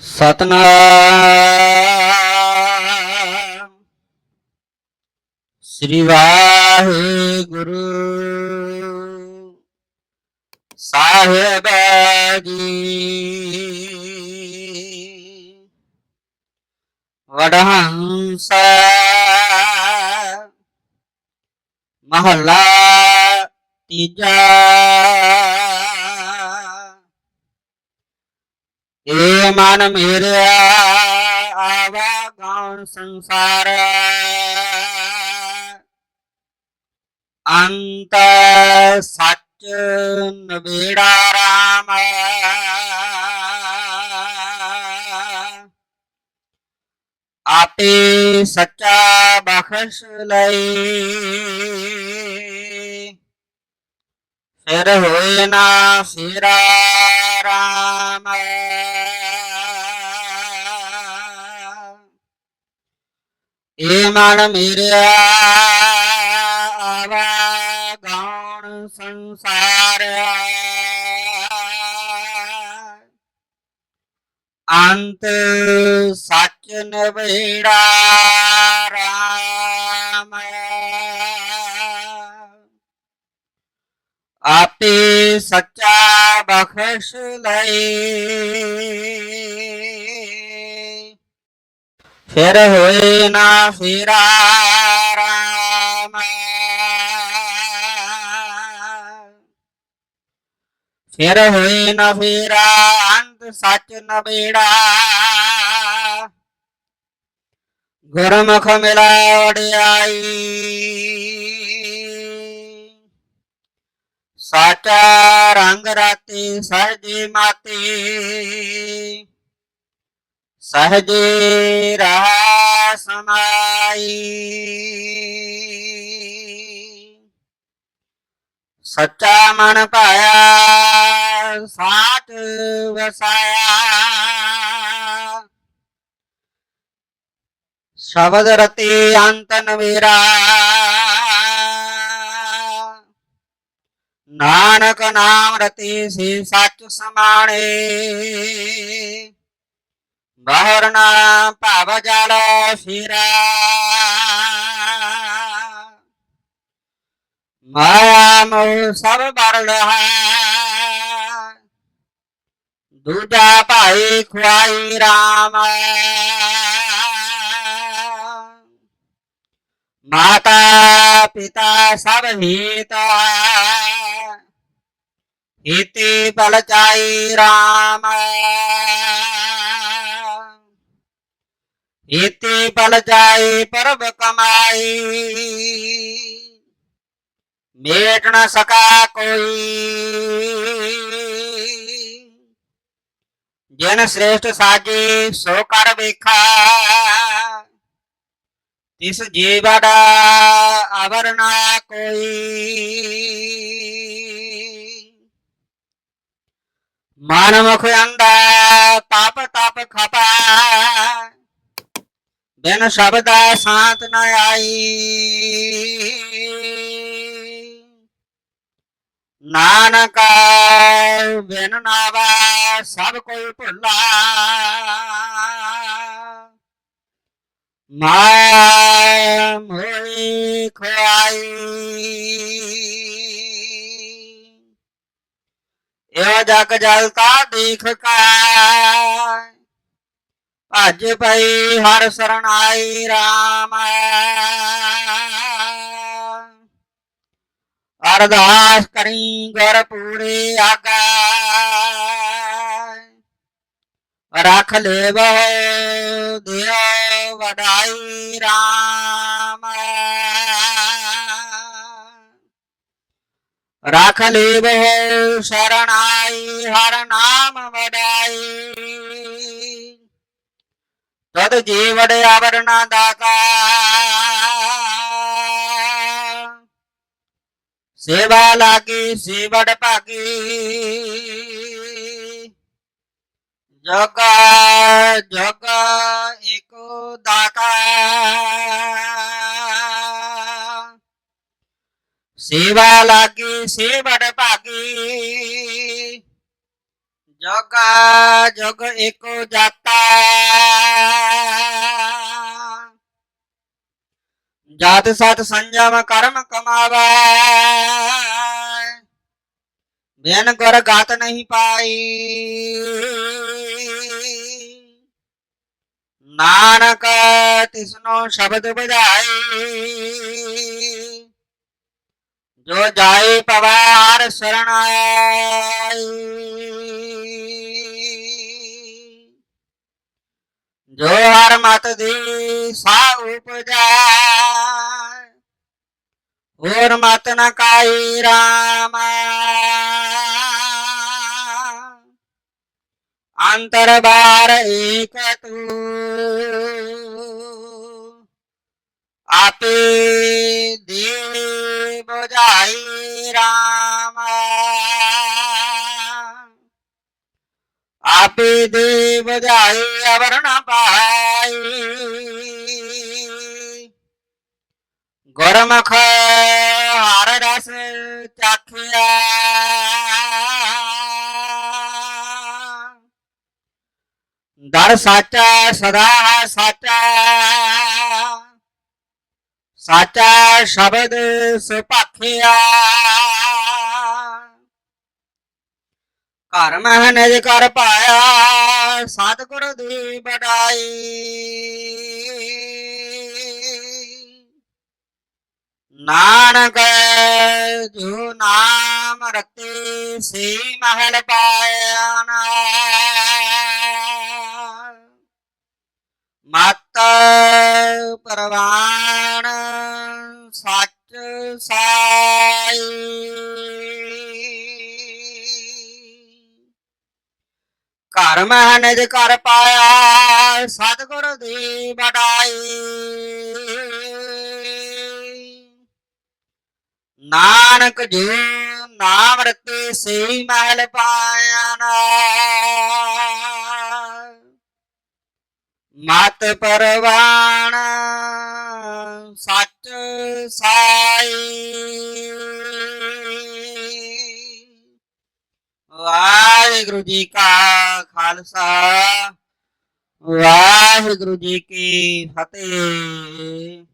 ਸਤਨਾਮ। ਸ੍ਰੀ ਵਾਹਿਗੁਰੂ। ਸਾਹਿਬ ਜੀ। ਵਡਹੰਸ। ਮਹਲਾ ਤੀਜਾ। ਏ ਮਨ ਮੇਰਿਆ ਆਵਾ ਗਾਉਣ ਸੰਸਾਰ। ਅੰਤ ਸੱਚ ਨਵੇੜਾ ਰਾਮ। ਆਪੇ ਸੱਚਾ ਬਖਸ਼ ਲਈ ਫਿਰ ਹੋਏ ਨਾ ਸਿਰਾ ਰਾਮ। ਏ ਮਨ ਮੇਰਿਆ ਆਵਾ ਗਾਉਣ ਸੰਸਾਰ ਅੰਤ ਸੱਚ ਨਵੇੜਾ ਰਾਮ। ਆਪੇ ਸੱਚਾ ਬਖਸ਼ ਲਈ ਫਿਰ ਹੋਏ ਨਾ ਫੇਰਾ ਰਾਮ। ਫਿਰ ਹੋਏ ਨਾ ਫੇਰਾ ਅੰਤ ਸੱਚ ਨਵੇੜਾ ਗੁਰਮੁਖ ਮਿਲਾ ਵਡਿਆਈ ਸਾਚਾ ਰੰਗ ਰਾਤੇ ਸਹਜੇ ਮਾਤੇ। ਸਹਜੇ ਰਹਾ ਸਮਾਈ। ਸੱਚਾ ਮਨ ਪਾਇਆ ਸਾਚ ਵਸਾਇਆ। ਸ਼ਬਦ ਰਤੀ ਅੰਤ ਨਵੇਰਾ। ਨਾਨਕ ਨਾਮ ਰਤੀ ਸੀ ਸੱਚ ਸਮਾਣੇ। ਬਾਹਰ ਨਾ ਭਾਵ ਜਲ ਫਿਰਾ ਮਾਇਆ ਮੋਹ ਸਭ ਬਰ ਹੈ ਦੂਜਾ ਭਾਈ ਖੁਆਈ ਰਾਮ। ਮਾਤਾ ਪਿਤਾ ਸਭ ਹੀਤ। ਹੀਤੀ ਬਲ ਚਾਈ ਰਾਮ ਹੀਤੀ ਬਲ ਚਾਈ ਪਰਬ ਕਮਾਈ ਮੇਟ ਨ ਸਕਾ ਕੋਈ ਜਨ ਸ੍ਰੇਸ਼ਟ ਸਾਜੇ ਸੋ ਕਰ ਵੇਖਾ ਤਿਸ ਜੀਵੜਾ ਅਵਰ ਮਨ ਮੁਖ ਅੰਦਾ ਪਾਪ ਤਪ ਖਪਾ ਬਿਨ ਸ਼ਬਦਾ ਸ਼ਾਂਤ ਨ ਆਈ ਨਾਨਕ ਬਿਨ ਨਾਵਾ ਸਭ ਕੋਈ ਭੁੱਲਾ ਮਾਇਆ ਮੋਈ ਖੁਆਈ ਇਹ ਜਗ ਜਲਤਾ ਦੇਖ ਕਾ ਭਜ ਪਈ ਹਰ ਸਰਣਾਈ ਰਾਮ। ਅਰਦਾਸ ਕਰੀ ਗੁਰ ਪੂਰੇ ਆਗਾ। ਰਖ ਬਹੁ ਦਿਓ ਵਡਾਈ ਰਾਮ। ਰਖ ਲੇਵੋ ਸ਼ਰਣਾਈ ਹਰ ਨਾਮ ਵਡਾਈ ਤਦ ਜੀਵੜ ਆਵਰਣਾ ਦਾਤਾ ਸੇਵਾ ਲਾਗੀ ਸੇਵੜ ਭਾਗੀ ਜਗ ਜਗ ਏਕੋ ਦਾਤਾ ਸੇਵਾ ਲਾਗੀ ਸੇਵੜ ਭਾਗੀ। ਜੋਗਾ ਜੁਗ ਏਕੋ ਜਾਤਾ। ਜਾਤ ਸਤ ਸੰਜਮ ਕਰਮ ਕਮਾਵਾ। ਬਿਨ ਗੁਰ ਗਾਤ ਨਹੀਂ ਪਾਈ। ਨਾਨਕ ਤਿਸਨੋ ਸ਼ਬਦ ਬਜਾਈ ਜੋ ਜਾਏ ਪਵਾਰ ਸਰਣ ਜੋ ਹਰ ਮਤ ਦੀ ਸਾ ਉਪਜੈ, ਹੋਰ ਮਤ ਨ ਕਾਈ ਰਾਮ। ਅੰਤਰ ਬਾਰ ਏਕ ਤੂ। ਆਪੇ ਦੇ ਬੁਝਾਈ ਰਾਮ। ਆਪੇ ਦੇ ਬੁਝਾਈ ਅਵਰ ਪਾਈ। ਗੁਰਮੁਖ ਹਰ ਰਸ ਚਾਖਿਆ। ਦਰ ਸਾਚਾ ਸਦਾ ਸਾਚਾ। ਸਾਚਾ ਸ਼ਬਦ ਸੁਭਾਖਿਆ। ਘਰ ਮਹਿ ਨਿਜ ਕਰ ਪਾਇਆ, ਸਤਿਗੁਰ ਦੀ ਬੜਾਈ ਨਾਨਕ ਜੋ ਨਾਮ ਰਤੇ ਸੇ ਮਹਿਲ ਪਾਇਆ ਨਾ। ਮਤ ਪ੍ਰਵਾਨ ਸੱਚ ਸਾਈ। ਘਰ ਮਹਿ ਨਿਜ ਕਰ ਪਾਇਆ, ਸਤਿਗੁਰ ਦੀ ਬੜਾਈ ਨਾਨਕ ਜੋ ਨਾਮ ਰਤੇ ਸੇ ਮਹਿਲ ਪਾਇਆ ਨਾ। ਮਤ ਪਰਵਾਣ ਸੱਚ ਸਾਈ। ਵਾਹਿਗੁਰੂ ਜੀ ਕਾ ਖਾਲਸਾ ਵਾਹਿਗੁਰੂ ਜੀ ਕੀ ਫਤਿਹ।